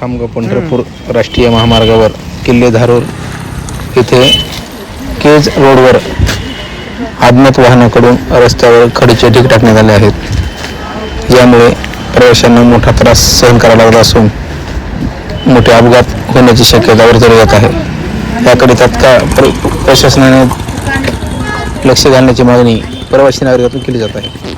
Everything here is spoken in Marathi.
खामगाव पंढरपूर राष्ट्रीय महामार्गावर किल्ले धारूर इथे केज रोडवर अज्ञात वाहनाकडून रस्त्यावर खडीचे ढीक टाकण्यात आले आहेत. यामुळे प्रवाशांना मोठा त्रास सहन करावा लागला असून मोठे अपघात होण्याची शक्यता वर्तवली जात आहे. याकडे तत्काळ प्रशासनाने लक्ष घालण्याची मागणी प्रवासी नागरिकातून केली जात आहे.